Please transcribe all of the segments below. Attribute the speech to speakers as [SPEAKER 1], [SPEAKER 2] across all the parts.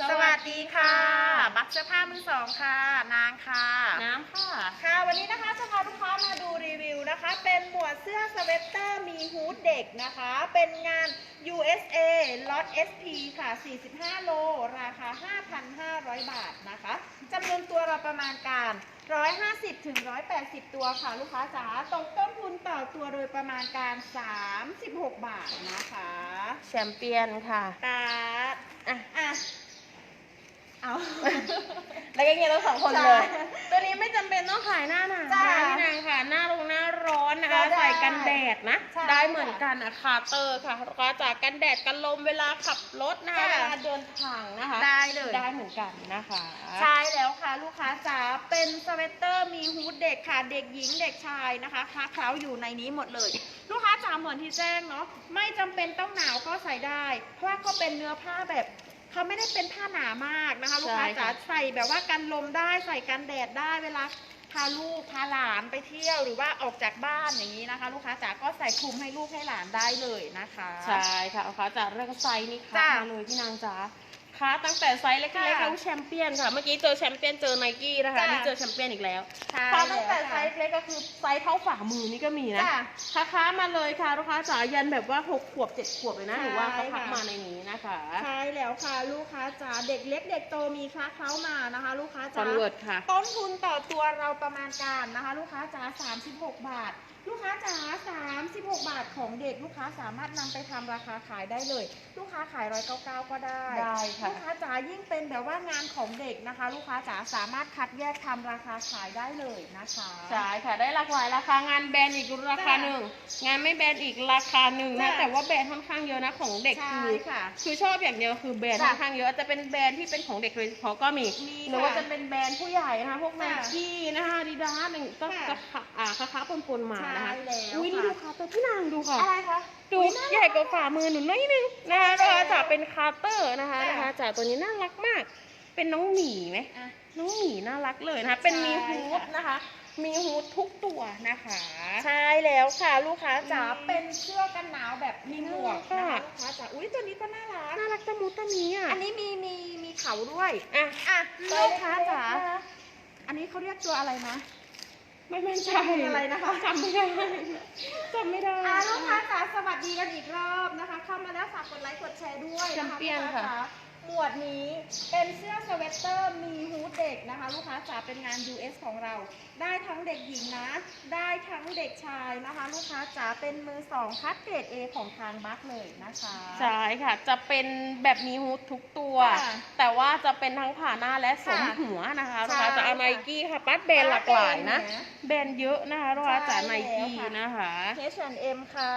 [SPEAKER 1] สวัสดีค่ะ บักเสื้อผ้ามือสองค่ะ นางค่ะ
[SPEAKER 2] น้ำค่ะ
[SPEAKER 1] ค่ะวันนี้นะคะจะพาลูกค้ามาดูรีวิวนะคะ เป็นหมวดเสื้อสเวตเตอร์มีฮูดเด็กนะคะ เป็นงาน USA ล็อต SP ค่ะ 45 โล ราคา 5,500 บาทนะคะจำนวนตัวเราประมาณการ 150ถึง180 ตัวค่ะ ลูกค้าจ๋าตกต้นทุนต่อตัวโดยประมาณการ 36 บาทนะคะ
[SPEAKER 2] แชมเปี้ยนค่ะ
[SPEAKER 1] ตาด
[SPEAKER 2] อะ
[SPEAKER 1] อะ เอา
[SPEAKER 2] แล้วก็เงี้ยทั้งสองคน
[SPEAKER 1] ใช่
[SPEAKER 2] เลย ตัวนี้ไม่จำเป็นต้องขายหน้าหนาว
[SPEAKER 1] จ้า
[SPEAKER 2] นะพี่นางค่ะ หน้าลงหน้าร้อนนะคะ
[SPEAKER 1] ก็ได้
[SPEAKER 2] ใส่กันแดดนะ
[SPEAKER 1] ใช่
[SPEAKER 2] ได้เหมือนกันอะคาเตอร์ค่ะลูกค้าจากกันแดดกันลมเวลาขับรถนะคะ
[SPEAKER 1] จ้า
[SPEAKER 2] เวลาเดินทางนะคะ
[SPEAKER 1] ได้เลย
[SPEAKER 2] ได้เหมือนกันนะคะ
[SPEAKER 1] ใช่แล้วค่ะ ลูกค้าจ๋าเป็นสเวตเตอร์มีฮูดเด็กค่ะ เด็กหญิงเด็กชายนะคะค้าเคล้าอยู่ในนี้หมดเลย ลูกค้าจ๋าเหมือนที่แจ้งเนาะไม่จำเป็นต้องหนาวก็ใส่ได้ เพราะว่าเขาเป็นเนื้อผ้าแบบ เขาไม่ได้เป็นผ้าหนามากนะคะลูกค้าจ๋าใส่แบบว่ากันลมได้ใส่กันแดดได้เวลาพาลูกพาหลานไปเที่ยวหรือว่าออกจากบ้านอย่างนี้นะคะ ลูกค้าจ๋าก็ใส่คลุมให้ลูกให้หลานได้เลยนะคะ
[SPEAKER 2] ใช่ค่ะลูกค้าจากเรื่องไซส์นี่ค่ะ
[SPEAKER 1] จ้า
[SPEAKER 2] มาเลยพี่นางจ๋า ค่ะตั้งแต่ไซส์เล็กๆ
[SPEAKER 1] ค่ะ
[SPEAKER 2] แล้วแชมเปี้ยนค่ะ เมื่อกี้เจอแชมเปี้ยนเจอไนกี้นะคะ
[SPEAKER 1] จ้า
[SPEAKER 2] นี่เจอแชมเปี้ยนอีกแล้ว
[SPEAKER 1] ใช่
[SPEAKER 2] ค่ะตั้งแต่
[SPEAKER 1] ล้ว
[SPEAKER 2] ไซ
[SPEAKER 1] ค่ะ
[SPEAKER 2] ส์เล็กก็คือไซส์เท่าฝ่ามือนี่ก็มีนะ
[SPEAKER 1] จ้า
[SPEAKER 2] ค้าค้ามาเลยค่ะลูกค้าจ๋ายันแบบว่าหกขวบเจ็ดขวบเลยนะ
[SPEAKER 1] ใช่
[SPEAKER 2] หรือว่าเขาพัก
[SPEAKER 1] ค่ะ
[SPEAKER 2] มาในนี้นะคะ
[SPEAKER 1] ใช่แล้วค่ะลูกค้าจ๋าเด็กเล็กเด็กโตมีคลาเคล้ามานะคะ ลูกค้า
[SPEAKER 2] ค
[SPEAKER 1] จ๋า
[SPEAKER 2] อนเวิร์ตค่ะ
[SPEAKER 1] ต้นทุนต่อตัวเราประมาณการนะคะ ลูกค้าจ๋า36 บาท ลูกค้าจ๋า36 บาทของเด็กลูกค้าสามารถนำไปทำราคาขายได้เลย ลูกค้าขายร้อยเก้าเก้าก็ได้
[SPEAKER 2] ได้ค่ะ
[SPEAKER 1] ลูกค้าจ๋ายิ่งเป็นแบบว่างานของเด็กนะคะ ลูกค้าจ๋าสามารถคัดแยกทำราคาขายได้เลยนะคะ
[SPEAKER 2] ใช่ค่ะ ได้หลากหลายราคางานแบรนด์อีกราคา
[SPEAKER 1] จ้ะ
[SPEAKER 2] หนึ่งงานไม่แบรนด์อีกราคาหนึ่งนะ
[SPEAKER 1] จ้ะ
[SPEAKER 2] แต่ว่าแบรนด์ค่อนข้างเยอะนะของเด็ก
[SPEAKER 1] ใช่
[SPEAKER 2] คือ
[SPEAKER 1] ค่ะ
[SPEAKER 2] คือชอบอย่างเดียวคือแบรนด์
[SPEAKER 1] จ้ะ
[SPEAKER 2] ค่อนข้างเยอะจะเป็นแบรนด์ที่เป็นของเด็กโดยเฉพาะก็มี
[SPEAKER 1] มี
[SPEAKER 2] หรือว่า
[SPEAKER 1] ค่ะ
[SPEAKER 2] จะเป็นแบรนด์ผู้ใหญ่นะคะพวกไน
[SPEAKER 1] ค่ะ
[SPEAKER 2] กี้นะคะดีดาสก็
[SPEAKER 1] ค่ะ
[SPEAKER 2] จะขาอ่าค้าค้าปนๆมานะคะ
[SPEAKER 1] ใช่แล้ว
[SPEAKER 2] อุ้ยนี่
[SPEAKER 1] ค่ะ
[SPEAKER 2] ดูค่ะตัวพี่นางดูค่ะ
[SPEAKER 1] อะไรคะ
[SPEAKER 2] ดู
[SPEAKER 1] อุ๊ยน่ารั
[SPEAKER 2] ใหญ่กว่าฝ่ามือหนูน้อยนึงนะคะ
[SPEAKER 1] ใช่
[SPEAKER 2] นะคะ
[SPEAKER 1] แล้ว
[SPEAKER 2] จะเป็นคาร์เตอร์นะคะ
[SPEAKER 1] จ้ะ
[SPEAKER 2] นะคะจากตัวนี้น่ารักมาก เป็นน้องหมีไหม
[SPEAKER 1] อะ
[SPEAKER 2] น้องหมีน่ารักเลยนะคะ เป็นมี
[SPEAKER 1] ใช่
[SPEAKER 2] ฮูด
[SPEAKER 1] ค่ะ
[SPEAKER 2] นะคะ มีฮูดทุกตัวนะคะ
[SPEAKER 1] ใช่แล้วค่ะลูกค้าจ๋า
[SPEAKER 2] อืม
[SPEAKER 1] เป็นเสื้อกันหนาวแบบมีหมวกนะ
[SPEAKER 2] ค่ะ
[SPEAKER 1] คะลูกค้าจ๋าอุ้ยตัวนี้ก็น่ารัก
[SPEAKER 2] น่ารักตะมูตะมีอะ
[SPEAKER 1] อันนี้มีมีมีเขาด้วย
[SPEAKER 2] อะ
[SPEAKER 1] อะ
[SPEAKER 2] ไป
[SPEAKER 1] ลูกค้าจ๋า
[SPEAKER 2] เล็กๆนะคะ
[SPEAKER 1] อันนี้เขาเรียกตัวอะไรนะ
[SPEAKER 2] ไม่ไม่ใช่
[SPEAKER 1] อะไรนะคะ
[SPEAKER 2] จำไม่ได้จำไม่ได้
[SPEAKER 1] อ่าลูกค้าจ๋าสวัสดีกันอีกรอบนะคะ เข้ามาแล้วฝากกดไลค์กดแชร์ด้วย
[SPEAKER 2] แช
[SPEAKER 1] นะ
[SPEAKER 2] ม
[SPEAKER 1] คะ
[SPEAKER 2] เปี้ยน
[SPEAKER 1] ลูกค้า
[SPEAKER 2] ค่ะ
[SPEAKER 1] จ๋า หมวดนี้เป็นเสื้อสเวตเตอร์มีฮูดเด็กนะคะ ลูกค้าจ๋าเป็นงาน US ของเรา ได้ทั้งเด็กหญิงนะ ได้ทั้งเด็กชายนะคะ ลูกค้าจ๋าเป็นมือสองคัดเกรด A ของทางบัคเลยนะคะ
[SPEAKER 2] ใช่ค่ะ จะเป็นแบบมีฮูดทุกตัว
[SPEAKER 1] ค่ะ
[SPEAKER 2] แต่ว่าจะเป็นทั้งผ่าหน้าและสวม
[SPEAKER 1] ค่ะ
[SPEAKER 2] หัวนะคะ
[SPEAKER 1] ใช่
[SPEAKER 2] ลูกค้าจะเอา
[SPEAKER 1] ค่ะ
[SPEAKER 2] ไนกี้ค่ะปัดแบรนด์หลากหลายนะ
[SPEAKER 1] แบรนด์นะ
[SPEAKER 2] แบรนด์เยอะนะคะลูกค้าจ๋า
[SPEAKER 1] ใช่
[SPEAKER 2] ไนกี้
[SPEAKER 1] แล้วค่ะ
[SPEAKER 2] นะคะ
[SPEAKER 1] H&M ค่ะ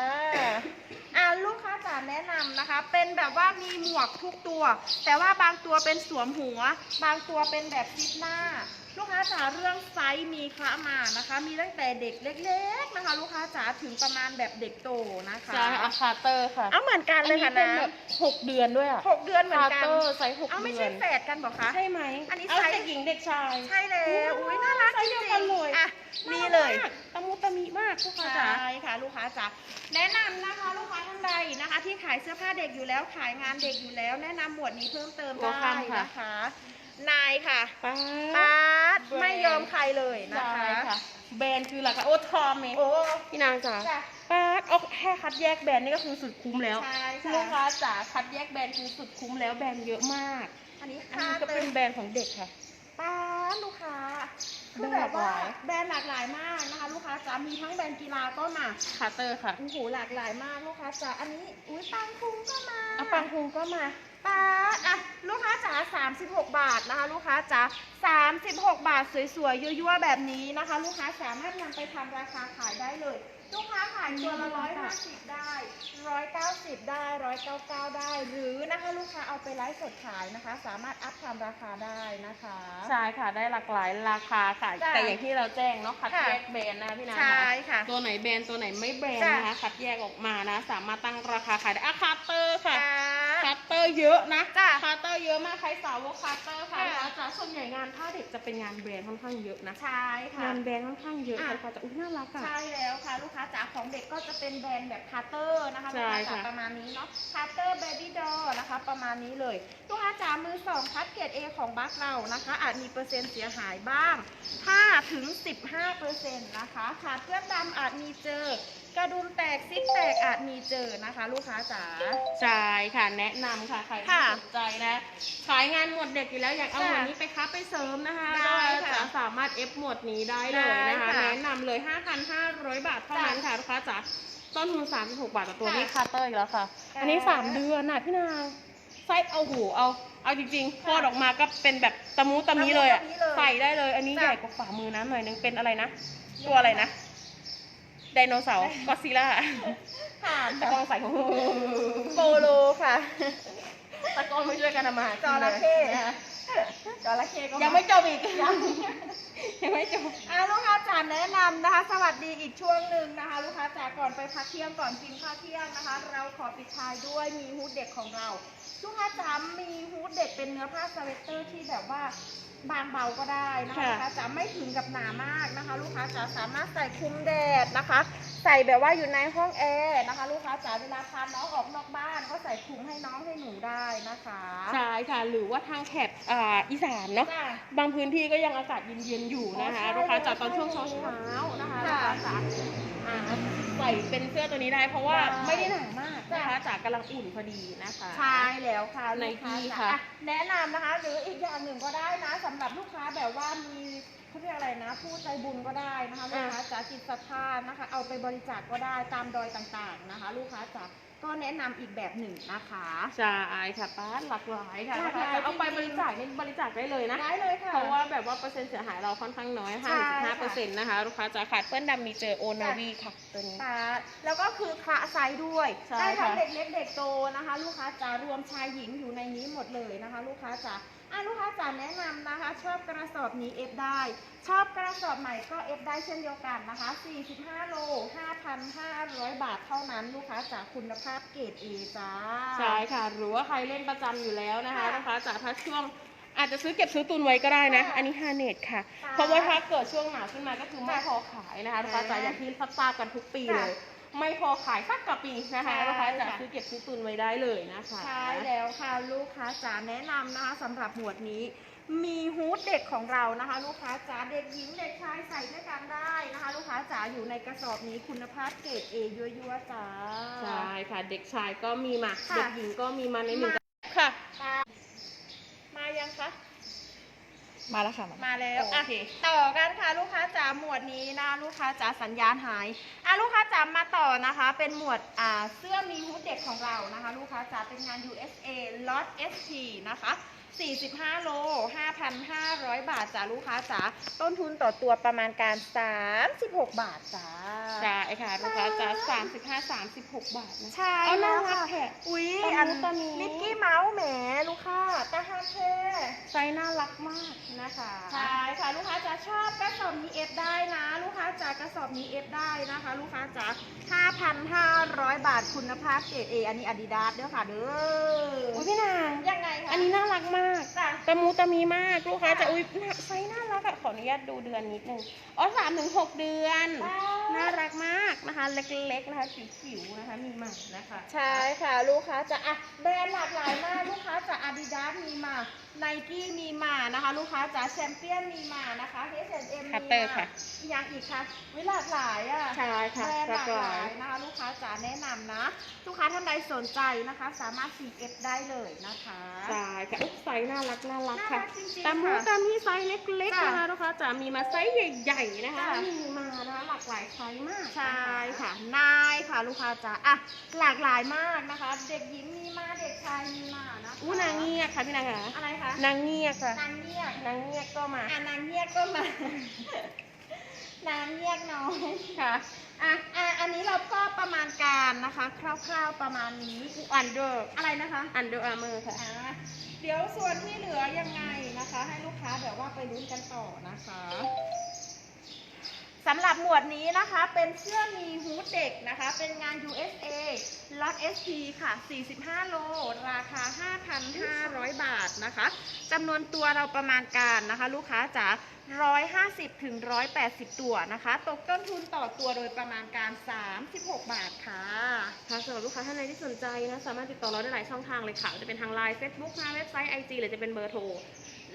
[SPEAKER 1] อ่าลูกค้าจ๋า แนะนำนะคะ เป็นแบบว่ามีหมวกทุกตัว แต่ว่าบางตัวเป็นสวมหัว บางตัวเป็นแบบซิปหน้า ลูกค้าจ๋าเรื่องไซส์มีคละมานะคะ มีตั้งแต่เด็กเล็ก ๆนะคะ ลูกค้าจ๋าถึงประมาณแบบเด็กโตนะคะ
[SPEAKER 2] ใช่อาคาเตอร์ค่ะ
[SPEAKER 1] เอาเหมือนกันเลยค่ะ
[SPEAKER 2] อัน
[SPEAKER 1] นะ
[SPEAKER 2] นี้เป็นแบบหกเดือนด้วยอะ
[SPEAKER 1] หกเดือนเหมือน
[SPEAKER 2] คา
[SPEAKER 1] กัน
[SPEAKER 2] เตอร์ไซส์หก
[SPEAKER 1] เอาไม่
[SPEAKER 2] เดื
[SPEAKER 1] ใช่
[SPEAKER 2] อน
[SPEAKER 1] แฝดกันบอกคะ
[SPEAKER 2] ใช่ไหม
[SPEAKER 1] อันนี้
[SPEAKER 2] เอา
[SPEAKER 1] ไซส์
[SPEAKER 2] เด็กหญิงเด็กชาย
[SPEAKER 1] ใช่แล้วอุ้ยน่ารัก
[SPEAKER 2] ไซ
[SPEAKER 1] จ
[SPEAKER 2] ส์
[SPEAKER 1] ริ
[SPEAKER 2] เดียวกัน
[SPEAKER 1] ง
[SPEAKER 2] เลย
[SPEAKER 1] ๆอะนี่เลย
[SPEAKER 2] น่ารักมากตะมุตะมิมากลูกค้า
[SPEAKER 1] ใช่
[SPEAKER 2] จ๋า
[SPEAKER 1] ค่ะ ลูกค้าจ๋าแนะนำนะคะลูกค้าท่านใดนะคะ ที่ขายเสื้อผ้าเด็กอยู่แล้วขายงานเด็กอยู่แล้ว แนะนำหมวดนี้เพิ่มเติมได้
[SPEAKER 2] Welcome ค่ะ
[SPEAKER 1] นะคะ นายค่ะ
[SPEAKER 2] ป้า
[SPEAKER 1] ปาด
[SPEAKER 2] แบรนด์
[SPEAKER 1] ไม่ยอมใครเลยนะ
[SPEAKER 2] ใช่
[SPEAKER 1] คะ
[SPEAKER 2] ค่ะแบรนด์คือหลักโอ้ทอมเอง
[SPEAKER 1] โอ้
[SPEAKER 2] พี่นางจ๋า
[SPEAKER 1] จ้ะ
[SPEAKER 2] ป้าดเอาแค่คัดแยกแบรนด์นี่ก็คือสุดคุ้มแล้ว
[SPEAKER 1] ใช่
[SPEAKER 2] ลูก
[SPEAKER 1] ค่ะ
[SPEAKER 2] ค้าจ๋าคัดแยกแบรนด์คือสุดคุ้มแล้วแบรนด์เยอะมาก
[SPEAKER 1] อันนี้
[SPEAKER 2] อัน
[SPEAKER 1] ค่า
[SPEAKER 2] นี้ก็
[SPEAKER 1] เติ
[SPEAKER 2] เป็
[SPEAKER 1] ม
[SPEAKER 2] นแบรนด์ของเด็กค่ะ
[SPEAKER 1] ปาดลูกค้า
[SPEAKER 2] แบร
[SPEAKER 1] คื
[SPEAKER 2] น
[SPEAKER 1] อ
[SPEAKER 2] ด์
[SPEAKER 1] แบบว่า
[SPEAKER 2] หลากหลาย
[SPEAKER 1] แบรนด์หลากหลายมากนะคะ ลูกค้าจ๋ามีทั้งแบรนด์กีฬาก็มา
[SPEAKER 2] คาเตอร์ค่ะ
[SPEAKER 1] โอ้โหหลากหลายมากลูกค้าจ๋าอันนี้อุ้ยปังคุงก็มา
[SPEAKER 2] อาปังคุงก็มา
[SPEAKER 1] ปาดอะลูกค้าจ๋า36 บาทนะคะ ลูกค้าจ๋า36 บาทสวยๆยั่วๆแบบนี้นะคะ ลูกค้าสามารถนำไปทำราคาขายได้เลย ลูกค้าขายตัวละ150 ได้ 190 ได้ 199 ได้ หรือนะคะลูกค้าเอาไปไลฟ์สดขายนะคะ สามารถอัพทำราคาได้นะคะ
[SPEAKER 2] ใช่ค่ะได้หลากหลายราคาค่ะ
[SPEAKER 1] จ้ะ
[SPEAKER 2] แต่อย่างที่เราแจ้งเนาะคัด
[SPEAKER 1] ค่ะ
[SPEAKER 2] แยกแบรนด์นะคะพี่นา
[SPEAKER 1] ใช่ค่ะ
[SPEAKER 2] ตัวไหนแบรนด์ตัวไหนไม่แบรนด์
[SPEAKER 1] จ้ะ
[SPEAKER 2] นะคะคัดแยกออกมานะ สามารถตั้งราคาขายได้อะคาเตอร์ค่ะ
[SPEAKER 1] ค่ะ
[SPEAKER 2] คัตเตอร์เยอะนะ
[SPEAKER 1] จ้ะ
[SPEAKER 2] คัตเตอร์เยอะอะมากใครสาวกคาร์เตอร์ค่ะ
[SPEAKER 1] ค่ะ
[SPEAKER 2] ลูกค้าจ๋า ส่วนใหญ่งานผ้าเด็กจะเป็นงานแบรนด์ค่อนข้างเยอะนะ
[SPEAKER 1] ใช่ค่ะ
[SPEAKER 2] งานแบรนด์ค่อนข้างเยอะ
[SPEAKER 1] อะ
[SPEAKER 2] ค่ะลูกค้าจ๋าอุ้ยน่ารักอะ
[SPEAKER 1] ใช่แล้วค่ะ ลูกค้าจ๋าของเด็กก็จะเป็นแบรนด์แบบคาร์เตอร์นะคะ
[SPEAKER 2] ใช่
[SPEAKER 1] ลูกค้าจ๋า
[SPEAKER 2] ค่ะ
[SPEAKER 1] ประมาณนี้เนาะคาร์เตอร์เบบี้ดอนะคะ ประมาณนี้เลยลูกค้าจ๋ามือสองคัดเกรด A ของบัคเรานะคะ อาจมีเปอร์เซ็นต์เสียหายบ้าง ถ้าถึง 15เปอร์เซ็นต์นะคะขาดเพื่อนดำอาจมีเจอ กระดุมแตกซิปแตกอาจมีเจอนะคะ ลูกค้าจ๋า
[SPEAKER 2] ใช่ค่ะแนะนำค่ะใครที่
[SPEAKER 1] ค่ะ
[SPEAKER 2] สนใจนะขายงานหมวดเด็กอยู่แล้วอยากเอาห
[SPEAKER 1] ค่ะ
[SPEAKER 2] มวดนี้ไปค้าไปเสริมนะคะ
[SPEAKER 1] ได้
[SPEAKER 2] ก็
[SPEAKER 1] ค่ะ
[SPEAKER 2] จะสามารถเอฟหมวดนี้ได้เลยนะคะ
[SPEAKER 1] ได้ค่ะ
[SPEAKER 2] แนะนำเลย 5,500 บาทเท่านั้นค่ะลูกค้าจ๋าต้นทุน36 บาทต่อตัว
[SPEAKER 1] ค่ะ
[SPEAKER 2] นี่คาร์เตอร์อีกแล้วค่ะ
[SPEAKER 1] ค่ะ
[SPEAKER 2] อันนี้ 3 เดือนน่ะพี่นางไซส์เอาหูเอา เอาจริงๆคลอดออกมาก็เป็นแบบตะมูตะมีเลยอะ
[SPEAKER 1] ตะมูตะมิเลย
[SPEAKER 2] ใส่ได้เลย อันนี้
[SPEAKER 1] จ้ะ
[SPEAKER 2] ใหญ่กว่าฝ่ามือนะหน่อยนึงเป็นอะไรนะ ตัวอะไรนะ ไดโนเสาร์ก็ซิล่า
[SPEAKER 1] ค่ะ
[SPEAKER 2] ตะกองใส่ของ
[SPEAKER 1] โปโลค่ะ
[SPEAKER 2] ตะกองไม่ช่วยกันทำมาหา
[SPEAKER 1] จ
[SPEAKER 2] กิน
[SPEAKER 1] ระ
[SPEAKER 2] เลย
[SPEAKER 1] เข้
[SPEAKER 2] นะคะ
[SPEAKER 1] จระเข้ก็า
[SPEAKER 2] ยังไม่จบอีก
[SPEAKER 1] ยัง
[SPEAKER 2] ยังไม่จบ
[SPEAKER 1] อะลูกค้าจ๋าแนะนำนะคะ สวัสดีอีกช่วงหนึ่งนะคะ ลูกค้าจ๋าก่อนไปพักเที่ยงก่อนกินข้าวเที่ยงนะคะ เราขอปิดท้ายด้วยมีฮูดเด็กของเรา ลูกค้าจ๋ามีฮูดเด็กเป็นเนื้อผ้าสเวตเตอร์ที่แบบว่าบางเบาก็ได้นะคะ
[SPEAKER 2] ค่ะ
[SPEAKER 1] ลูกค้าจ๋าไม่ถึงกับหนามากนะคะ ลูกค้าจ๋าสามารถใส่คลุมแดดนะคะ ใส่แบบว่าอยู่ในห้องแอร์นะคะ ลูกค้าจ๋าเวลาพาน้องออกนอกบ้าน ก็ใส่คลุมให้น้องให้หนูได้นะคะ
[SPEAKER 2] ใช่ค่ะหรือว่าทางแถบอ่าอีสานเนาะ
[SPEAKER 1] จ้ะ
[SPEAKER 2] บางพื้นที่ก็ยังอากาศเย็นๆอยู่นะคะ
[SPEAKER 1] อ๋อใช่
[SPEAKER 2] ลูกค้าจ๋าตอนช่วงเช้าๆนะคะลูก
[SPEAKER 1] ค่ะ
[SPEAKER 2] ค้าจ๋าอ่าใส่เป็นเสื้อตัวนี้ได้ เพราะว่า
[SPEAKER 1] ได้
[SPEAKER 2] ไม่ได้หนามาก
[SPEAKER 1] จ้ะ
[SPEAKER 2] นะคะจ๋ากำลังอุ่นพอดีนะคะ
[SPEAKER 1] ใช่แล้วค่ะ
[SPEAKER 2] ใน
[SPEAKER 1] ลูกค้า
[SPEAKER 2] ที่
[SPEAKER 1] จ๋า
[SPEAKER 2] ค่ะ
[SPEAKER 1] อะแนะนำนะคะ หรืออีกอย่างหนึ่งก็ได้นะสำหรับลูกค้าแบบว่ามี เขาเรียกอะไรนะผู้ใจบุญก็ได้นะคะลูกค้าจ๋าจิตศรัทธานะคะ เอาไปบริจาคก็ได้ตามดอยต่างๆนะคะ ลูกค้าจ๋าก็แนะนำอีกแบบหนึ่งนะคะ
[SPEAKER 2] ใช่ค่ะป้าหลากหลายค่ะ
[SPEAKER 1] หลากหลาย
[SPEAKER 2] จะเอาไป
[SPEAKER 1] จริงๆ
[SPEAKER 2] บริจาคนี่บริจาคได้เลยนะ
[SPEAKER 1] ได้เลยค่ะ
[SPEAKER 2] เพราะว่าแบบว่าเปอร์เซ็นต์เสียหายเราค่อนข้างน้อย
[SPEAKER 1] ใช่
[SPEAKER 2] 55เปอร์เซ็นต์นะคะลูกค้าจ๋าขาดเปื้อนดำมีเจอโอนาวีค่ะตัวนี้
[SPEAKER 1] ค่ะแล้วก็คือคละไซส์ด้วย
[SPEAKER 2] ใช่
[SPEAKER 1] ได้ทั้ง
[SPEAKER 2] ค่ะ
[SPEAKER 1] เด็กเล็กเด็กโตนะคะ ลูกค้าจ๋ารวมชายหญิงอยู่ในนี้หมดเลยนะคะ ลูกค้าจ๋าอะลูกค้าจ๋าแนะนำนะคะ ชอบกระสอบนี้เอฟได้ ชอบกระสอบใหม่ก็เอฟได้เช่นเดียวกันนะคะ 45 โล 5,500 บาทเท่านั้นลูกค้าจ๋าคุณภาพเกรด A จ้า
[SPEAKER 2] ใช่ค่ะ หรือว่าใครเล่นประจำอยู่แล้วนะคะ
[SPEAKER 1] ค่ะ
[SPEAKER 2] ลูกค้าจ๋าถ้าช่วงอาจจะซื้อเก็บซื้อตุนไว้ก็ได้นะ
[SPEAKER 1] ค่ะ
[SPEAKER 2] อันนี้ฮาเนตค่ะ
[SPEAKER 1] ค่ะ
[SPEAKER 2] เพราะว่าถ้าเกิดช่วงหนาขึ้นมาก็คือไม่
[SPEAKER 1] ค่ะ
[SPEAKER 2] พอขายนะคะลูกค้าจ๋า
[SPEAKER 1] ค่ะ
[SPEAKER 2] อย่างที่ทราบกันทุกปี
[SPEAKER 1] ค่ะ
[SPEAKER 2] เลย ไม่พอขายสักกับปีนะคะ
[SPEAKER 1] ใช่
[SPEAKER 2] ลูกค้าจ๋า
[SPEAKER 1] ค่ะ
[SPEAKER 2] ซื้อเก็บซื้อตุนไว้ได้เลยนะคะ
[SPEAKER 1] ใช่แล้วค่ะลูกค้าจ๋าแนะนำนะคะสำหรับหมวดนี้ มีฮูดเด็กของเรานะคะ ลูกค้าจ๋าเด็กหญิงเด็กชายใส่ด้วยกันได้นะคะ ลูกค้าจ๋าอยู่ในกระสอบนี้คุณภาพเกรด A ยั่วๆจ้า
[SPEAKER 2] ใช่ค่ะเด็กชายก็มีมา
[SPEAKER 1] ค่ะ
[SPEAKER 2] เด็กหญิงก็มีมาในหนึ่ง
[SPEAKER 1] มา
[SPEAKER 2] ค่ะ
[SPEAKER 1] มามายังคะ
[SPEAKER 3] มาแล้วค่ะ
[SPEAKER 1] มาแล้ว
[SPEAKER 2] โอ
[SPEAKER 1] อะ
[SPEAKER 2] เค
[SPEAKER 1] ต่อกันค่ะลูกค้าจ๋าหมวดนี้นะลูกค้าจ๋าสัญญาณหายอะลูกค้าจ๋ามาต่อนะคะ เป็นหมวดอ่าเสื้อมีฮูดเด็กของเรานะคะ ลูกค้าจ๋าเป็นงาน USA Lot SP นะคะ45 โล 5,500 บาทจ้าลูกค้าจ๋าต้นทุนต่อตัวประมาณการ 36 บาทจ้า
[SPEAKER 2] ใช่ค่ะลูกค้าจ๋าสามสิบห้าสามสิบหกบาทนะ
[SPEAKER 1] ใช่
[SPEAKER 2] เอาน่า
[SPEAKER 1] แล้ว
[SPEAKER 2] รัก
[SPEAKER 1] ค่ะ
[SPEAKER 2] แผะ
[SPEAKER 1] อุ๊ย
[SPEAKER 2] ตะมุ
[SPEAKER 1] อัน
[SPEAKER 2] ตะมิ
[SPEAKER 1] มิกกี้เมาส์แหมลูกค้าตาฮาเท่
[SPEAKER 2] ไซส์น่ารักมากนะคะ
[SPEAKER 1] ใช่ค่ะลูกค้าจ๋าชอบกระสอบนี้เอฟได้นะ ลูกค้าจ๋ากระสอบนี้เอฟได้นะคะ ลูกค้าจ๋า5,500 บาทคุณภาพเกรดเออันนี้อาดิดาสเด้อค่ะเด้อ
[SPEAKER 2] อุ้ยพี่นาง
[SPEAKER 1] ยังไงคะ
[SPEAKER 2] อันนี้น่ารักมาก
[SPEAKER 1] จ้ะ
[SPEAKER 2] ตะมูตะมีมากลูกค้า
[SPEAKER 1] ค่ะ
[SPEAKER 2] จะอุ้ยน่าไซส์น่ารักอะขออนุญาตดูเดือนนิดนึงอ๋อสามถึงหกเดือน
[SPEAKER 1] ว้าว
[SPEAKER 2] น่ารักมากนะคะ เล็กๆนะคะจิ๋วๆนะคะ มีมานะคะ
[SPEAKER 1] ใช่ค่ะ ลูกค้าจะอะแบรนด์หลากหลายมาก ลูกค้าจะอาดิดาสมีมา ไนกี้มีมานะคะ ลูกค้าจะแชมเปี้ยนมีมานะคะ H&M มี
[SPEAKER 2] คัตเตอร์
[SPEAKER 1] มา
[SPEAKER 2] ค่ะ
[SPEAKER 1] อีกอย่างอีกค่ะวิหลากหลายอะ
[SPEAKER 2] ใช่ค่ะ
[SPEAKER 1] แบรนด์หลากหลาย
[SPEAKER 2] หลากหลาย
[SPEAKER 1] นะคะ ลูกค้าจ๋าแนะนำนะลูกค้าท่านใดสนใจนะคะ สามารถ CF ได้เลยนะคะ
[SPEAKER 2] ใช่ค่ะอุ๊ยไซส์น่ารักน่ารักค่ะ
[SPEAKER 1] น่ารักจริงๆ
[SPEAKER 2] ตามมู
[SPEAKER 1] ค่ะ
[SPEAKER 2] ตามที่ไซส์เล็กๆ
[SPEAKER 1] จ้ะ
[SPEAKER 2] นะคะลูกค้าจะมีมาไซส์ใหญ่ๆนะคะ
[SPEAKER 1] ค่ะ
[SPEAKER 2] มีมานะคะหลากหลายไซส์มาก
[SPEAKER 1] ใช่ค่ะนายค่ะลูกค้าจ๋าอะหลากหลายมากนะคะ เด็กหญิงมีมาเด็กชายมีมานะคะ
[SPEAKER 2] อู้นางเงี ยกค่ะพี่นางค่ะ
[SPEAKER 1] อะไรคะ
[SPEAKER 2] นางเงียกค่ะ
[SPEAKER 1] นางเงียบ
[SPEAKER 2] นางเงียกก็มา
[SPEAKER 1] อะนางเงียบก็มานางเงียบน้อย
[SPEAKER 2] ค่ะ
[SPEAKER 1] อะอะอันนี้เราก็ประมาณการนะคะ คร่าวๆประมาณนี้
[SPEAKER 2] อันเดอร์
[SPEAKER 1] อะไรนะคะ
[SPEAKER 2] อันเดอร์อาร์เมอร์ค่ะ
[SPEAKER 1] อะเดี๋ยวส่วนที่เหลือยังไงนะคะ ให้ลูกค้าแบบว่าไปลุ้นกันต่อนะคะ สำหรับหมวดนี้นะคะเป็นเสื้อมีฮูดเด็กนะคะ เป็นงาน USA ล็อต SP ค่ะ 45 โล ราคา 5,500 บาทนะคะจำนวนตัวเราประมาณการนะคะ ลูกค้าจ๋า150 ถึง 180 ตัวนะคะ ตกต้นทุนต่อตัวโดยประมาณการ 36 บาทค่ะ
[SPEAKER 2] ค่ะสำหรับลูกค้าท่านใดที่สนใจนะ สามารถติดต่อเราได้หลายช่องทางเลยค่ะ จะเป็นทางไลน์ Facebook ทาเว็บไซต์ IG หรือจะเป็นเบอร์โทร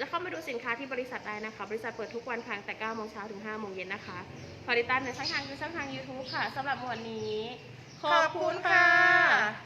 [SPEAKER 2] จะเข้ามาดูสินค้าที่บริษัทได้นะคะ บริษัทเปิดทุกวันค่ะตั้งแต่9โมงเช้าถึง5โมงเย็นนะคะขอติดตามในช่องทางคือช่องทาง YouTube ค่ะสำหรับหมวดนี้
[SPEAKER 1] ขอบคุณค่ะ